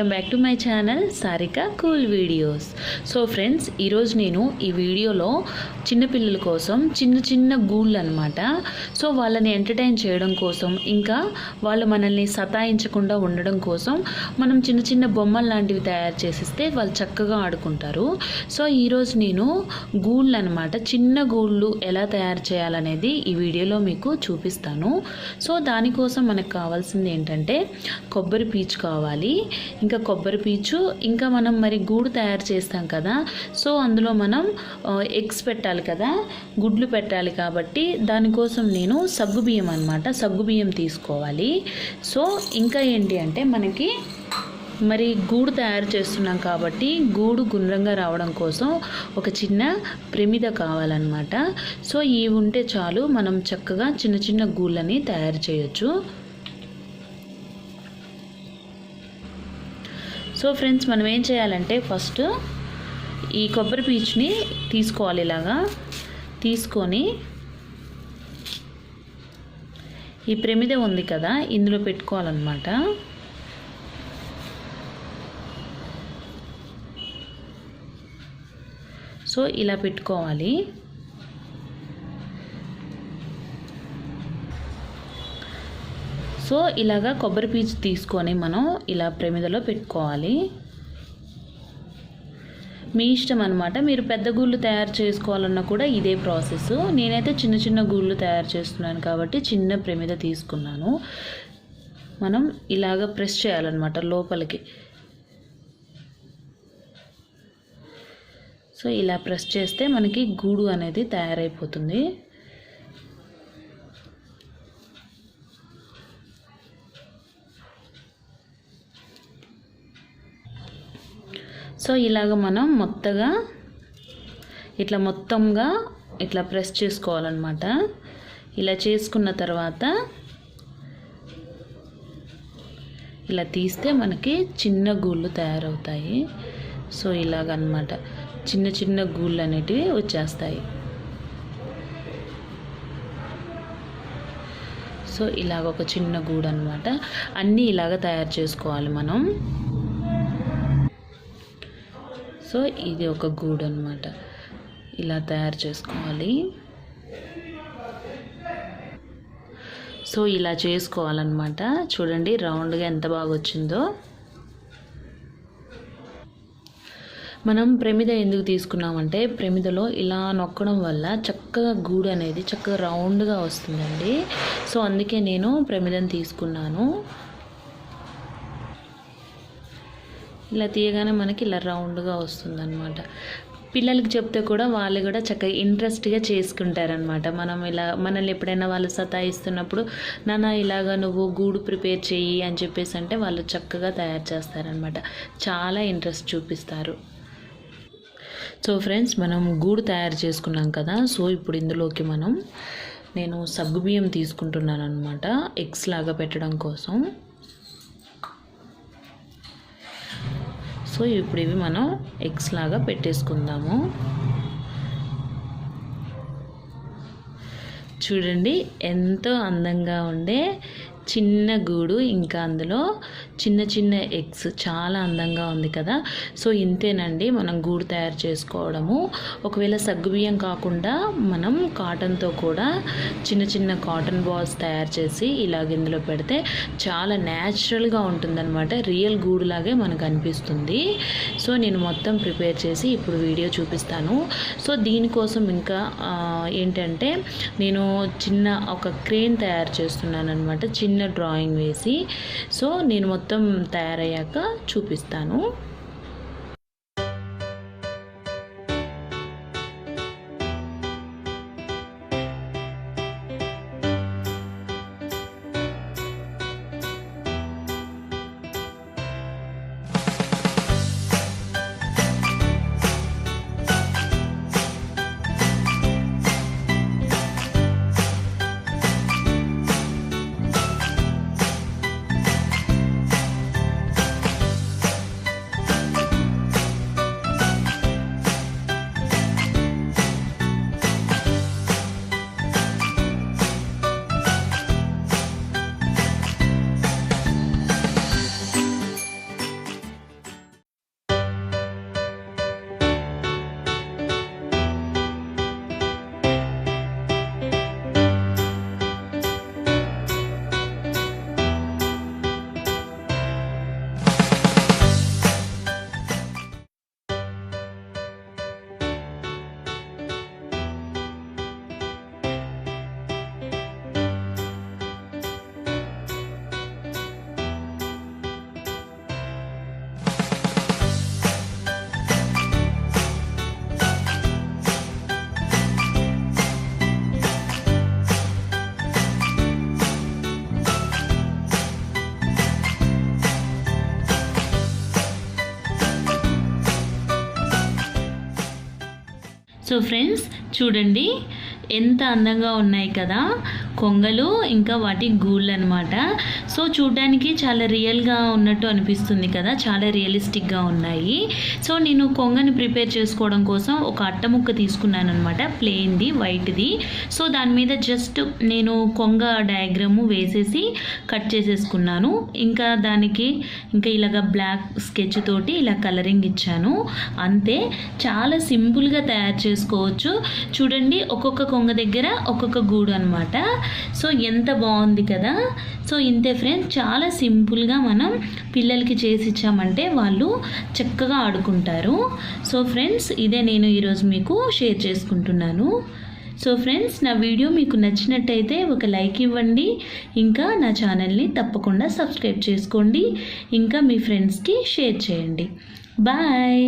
Welcome back to my channel Sarika cool videos. So friends ఈరోజు నేను ఈ వీడియోలో చిన్నపిల్లల కోసం చిన్న చిన్న గూళ్ళు అనమాట సో వాళ్ళని ఎంటర్టైన్ చేయడం కోసం ఇంకా వాళ్ళు మనల్ని సతాయించకుండా ఉండడం కోసం మనం చిన్న చిన్న బొమ్మలు లాంటివి తయారు చేసిస్తే వాళ్ళు చక్కగా ఆడుకుంటారు. సో ఈరోజు నేను గూళ్ళు అనమాట చిన్న గూళ్ళు ఎలా తయారు చేయాలనేది ఈ వీడియోలో మీకు చూపిస్తాను. సో దానికోసం మనకు కావాల్సింది ఏంటంటే కొబ్బరి పీచు కావాలి ఇంకా కొబ్బరి పీచు ఇంకా మనం మరి గూడు తయారు చేస్తాం కదా. సో అందులో మనం ఎగ్స్ పెట్టాలి కదా. గుడ్లు పెట్టాలి కాబట్టి దానికోసం నేను సగ్గుబియ్యం అనమాట సగ్గుబియ్యం తీసుకోవాలి. సో ఇంకా ఏంటి అంటే మనకి మరి గూడు తయారు చేస్తున్నాం కాబట్టి గూడు గుండ్రంగా రావడం కోసం ఒక చిన్న ప్రమిద కావాలన్నమాట. సో ఇవి ఉంటే చాలు మనం చక్కగా చిన్న చిన్న గూళ్ళని తయారు చేయొచ్చు. సో ఫ్రెండ్స్ మనం ఏం చేయాలంటే ఫస్ట్ ఈ కొబ్బరి పీచుని తీసుకోవాలి ఇలాగా. తీసుకొని ఈ ప్రమిద ఉంది కదా ఇందులో పెట్టుకోవాలన్నమాట. సో ఇలా పెట్టుకోవాలి. సో ఇలాగా కొబ్బరి పీచు తీసుకొని మనం ఇలా ప్రమిదలో పెట్టుకోవాలి. మీ ఇష్టం అనమాట మీరు పెద్ద గూళ్ళు తయారు చేసుకోవాలన్నా కూడా ఇదే ప్రాసెస్. నేనైతే చిన్న చిన్న గూళ్ళు తయారు చేస్తున్నాను కాబట్టి చిన్న ప్రమిద తీసుకున్నాను. మనం ఇలాగ ప్రెస్ చేయాలన్నమాట లోపలికి. సో ఇలా ప్రెస్ చేస్తే మనకి గూడు అనేది తయారైపోతుంది. సో ఇలాగ మనం మొత్తగా ఇట్లా మొత్తంగా ఇట్లా ప్రెస్ చేసుకోవాలన్నమాట. ఇలా చేసుకున్న తర్వాత ఇలా తీస్తే మనకి చిన్న గూళ్ళు తయారవుతాయి. సో ఇలాగనమాట చిన్న చిన్న గూళ్ళు అనేటివి వచ్చేస్తాయి. సో ఇలాగ ఒక చిన్న గూడు అనమాట అన్నీ ఇలాగ తయారు చేసుకోవాలి మనం. సో ఇది ఒక గూడు అనమాట ఇలా తయారు చేసుకోవాలి. సో ఇలా చేసుకోవాలన్నమాట. చూడండి రౌండ్గా ఎంత బాగా వచ్చిందో. మనం ప్రమిద ఎందుకు తీసుకున్నామంటే ప్రమిదలో ఇలా నొక్కడం వల్ల చక్కగా గూడు అనేది చక్కగా రౌండ్గా వస్తుందండి. సో అందుకే నేను ప్రమిదను తీసుకున్నాను. ఇలా తీయగానే మనకి ఇలా రౌండ్గా వస్తుందన్నమాట. పిల్లలకి చెప్తే కూడా వాళ్ళు కూడా చక్కగా ఇంట్రెస్ట్గా చేసుకుంటారనమాట మనం ఇలా మనల్ని ఎప్పుడైనా వాళ్ళు సతాయిస్తున్నప్పుడు నాన్న ఇలాగా నువ్వు గూడు ప్రిపేర్ చెయ్యి అని చెప్పేసి అంటే వాళ్ళు చక్కగా తయారు చేస్తారనమాట చాలా ఇంట్రెస్ట్ చూపిస్తారు. సో ఫ్రెండ్స్ మనం గూడు తయారు చేసుకున్నాం కదా సో ఇప్పుడు ఇందులోకి మనం నేను సగ్గుబియ్యం తీసుకుంటున్నాను అనమాట ఎగ్స్ లాగా పెట్టడం కోసం. సో ఇప్పుడు ఇవి మనం ఎగ్స్ లాగా పెట్టేసుకుందాము. చూడండి ఎంతో అందంగా ఉండే చిన్న గూడు ఇంకా అందులో చిన్న చిన్న ఎగ్స్ చాలా అందంగా ఉంది కదా. సో ఇంతేనండి మనం గూడు తయారు చేసుకోవడము. ఒకవేళ సగ్గుబియ్యం కాకుండా మనం కాటన్తో కూడా చిన్న చిన్న కాటన్ బాల్స్ తయారు చేసి ఇలాగ ఇందులో పెడితే చాలా న్యాచురల్గా ఉంటుందన్నమాట. రియల్ గూడులాగే మనకు అనిపిస్తుంది. సో నేను మొత్తం ప్రిపేర్ చేసి ఇప్పుడు వీడియో చూపిస్తాను. సో దీనికోసం ఇంకా ఏంటంటే నేను చిన్న ఒక క్రేన్ తయారు చేస్తున్నాను అనమాట చిన్న చిన్న డ్రాయింగ్ వేసి సో నేను మొత్తం తయారయ్యాక చూపిస్తాను. సో ఫ్రెండ్స్ చూడండి ఎంత అందంగా ఉన్నాయి కదా. కొంగలు ఇంకా వాటి గూళ్ళు అనమాట సో చూడ్డానికి చాలా రియల్గా ఉన్నట్టు అనిపిస్తుంది కదా చాలా రియలిస్టిక్గా ఉన్నాయి. సో నేను కొంగని ప్రిపేర్ చేసుకోవడం కోసం ఒక అట్ట ముక్క తీసుకున్నాను అనమాట ప్లెయిన్ది వైట్ది. సో దాని మీద జస్ట్ నేను కొంగ డయాగ్రాము వేసేసి కట్ చేసేసుకున్నాను. ఇంకా దానికి ఇంకా ఇలాగ బ్లాక్ స్కెచ్ తోటి ఇలా కలరింగ్ ఇచ్చాను. అంతే చాలా సింపుల్గా తయారు చేసుకోవచ్చు. చూడండి ఒక్కొక్క కొంగ దగ్గర ఒక్కొక్క గూడు అనమాట సో ఎంత బాగుంది కదా. సో ఇంతే ఫ్రెండ్స్ చాలా సింపుల్గా మనం పిల్లలకి చేసి ఇచ్చామంటే వాళ్ళు చక్కగా ఆడుకుంటారు. సో ఫ్రెండ్స్ ఇదే నేను ఈరోజు మీకు షేర్ చేసుకుంటున్నాను. సో ఫ్రెండ్స్ నా వీడియో మీకు నచ్చినట్టయితే ఒక లైక్ ఇవ్వండి. ఇంకా నా ఛానల్ని తప్పకుండా సబ్స్క్రైబ్ చేసుకోండి. ఇంకా మీ ఫ్రెండ్స్కి షేర్ చేయండి. బాయ్